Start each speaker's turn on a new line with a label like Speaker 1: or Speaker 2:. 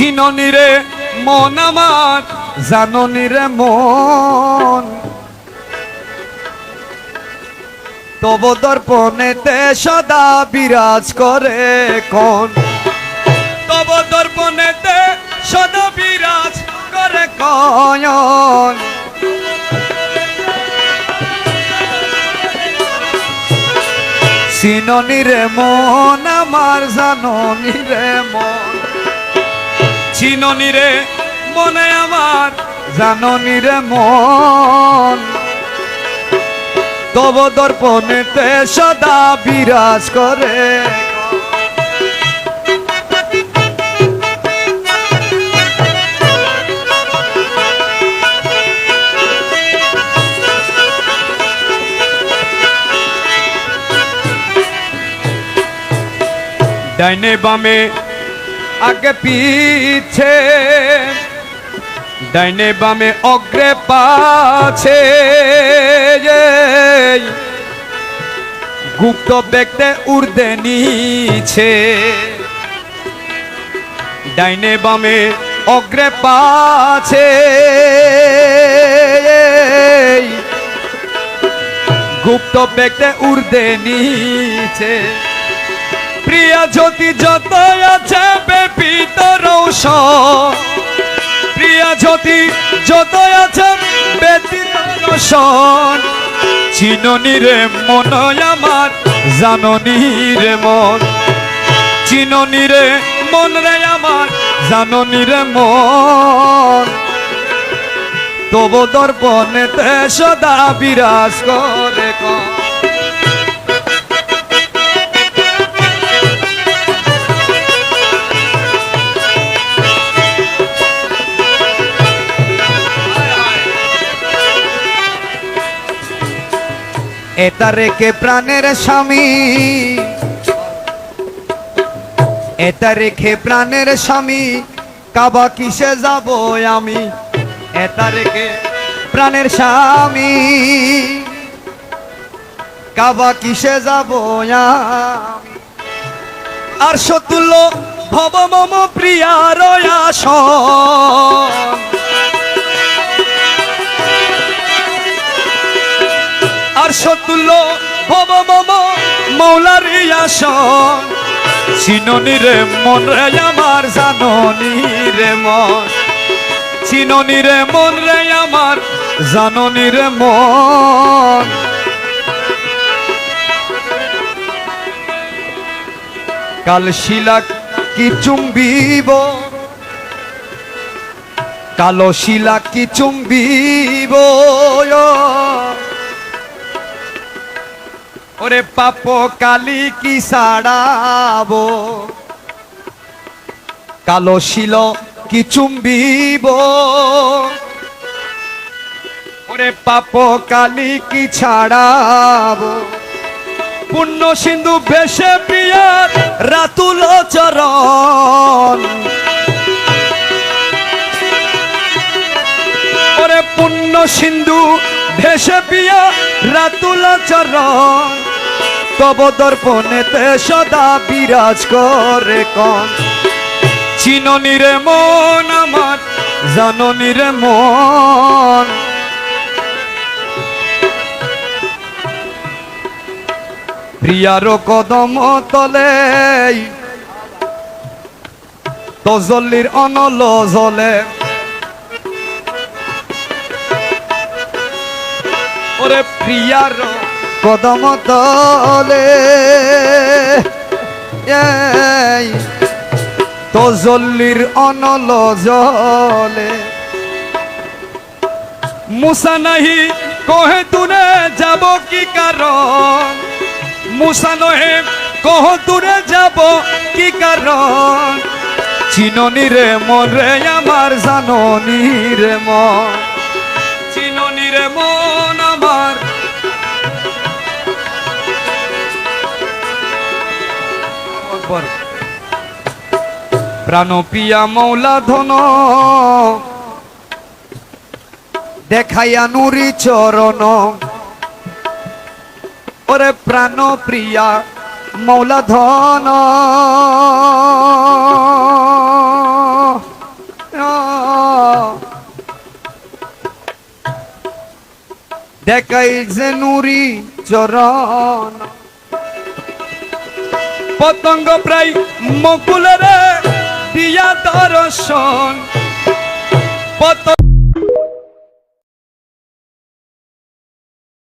Speaker 1: চিননি রে মন আমার জাননি রে মন। তব দর্পণেতে সদা বিরাজ করে কোন। তব দর্পণেতে সদা বিরাজ করে কয়ন। চিননি রে মন আমার জাননি রে মন। চিননি রে মনে আমার জাননি রে মন। তব দর্পণেতে সদা বিরাজ করে। ডাইনে বামে আগে পিছে, ডাইনে বামে অগ্রে পাছে গুপ্ত ব্যক্তে উর্দে নিছে। ডাইনে বামে অগ্রে পাছে গুপ্ত ব্যক্তে উর্দে নিছে। প্রিয়া, জ্যোতি যত আছে বেপিত রৌশন। প্রিয়া, জ্যোতি যত আছে, ব্যতীত চিননি রে মন আমার, জাননি রে মন। চিননি রে মন রে আমার, জাননি রে মন। তব দর্পণেতে সদা বিরাজ করে কন এটা রেখে প্রাণের স্বামী? এটা রেখে প্রাণের স্বামী? কাবা কিসে যাব আমি? এটা রেখে প্রাণের স্বামী? কাবা কিসে যাব আর শতুল্য ভব মম প্রিয়া রয়াসন ভব মম মৌলার আসন। চিননি রে মন রে, আমার জাননি রে মন। চিননি রে মন রে, আমার জাননি রে মন। কাল শিলা কি চুম্বিব? কালো শিলা কি চুম্বিব? ওরে পাপ কালি কি সাড়াবো? কালো শিল কি চুম্বিব? ওরে পাপ কালি কি ছাড়াবো? পুণ্য সিন্ধু ভেসে প্রিয়ার রাতুল চরণ। ওরে পুণ্য সিন্ধু ভেসে পিয়া রাতুল চরণ। তব দর্পণেতে সদা বিরাজ করে কন চিননি রে মন আমার, জাননি রে মন। প্রিয়ার কদম তলে তজল্লির অনল জলে। ওরে প্রিয়ার কদম তলে তজল্লির অনল জলে। মুসা নাহি কহে তুরে যাব কি কারণ? মুসা নহে কহ দূরে যাব কি কারণ? চিননি রে মন রে আমার, জাননি রে মন। চিননি রে মন পর প্রাণ পিয়া মৌলা ধন দেখাইয়া নুরি চরণ। ওরে প্রাণ প্রিয়া মৌলা ধন। দেখাই যে নুরি চরণ। পতঙ্গ প্রায় মকুলের দিয়া দর্শন। পতঙ্গ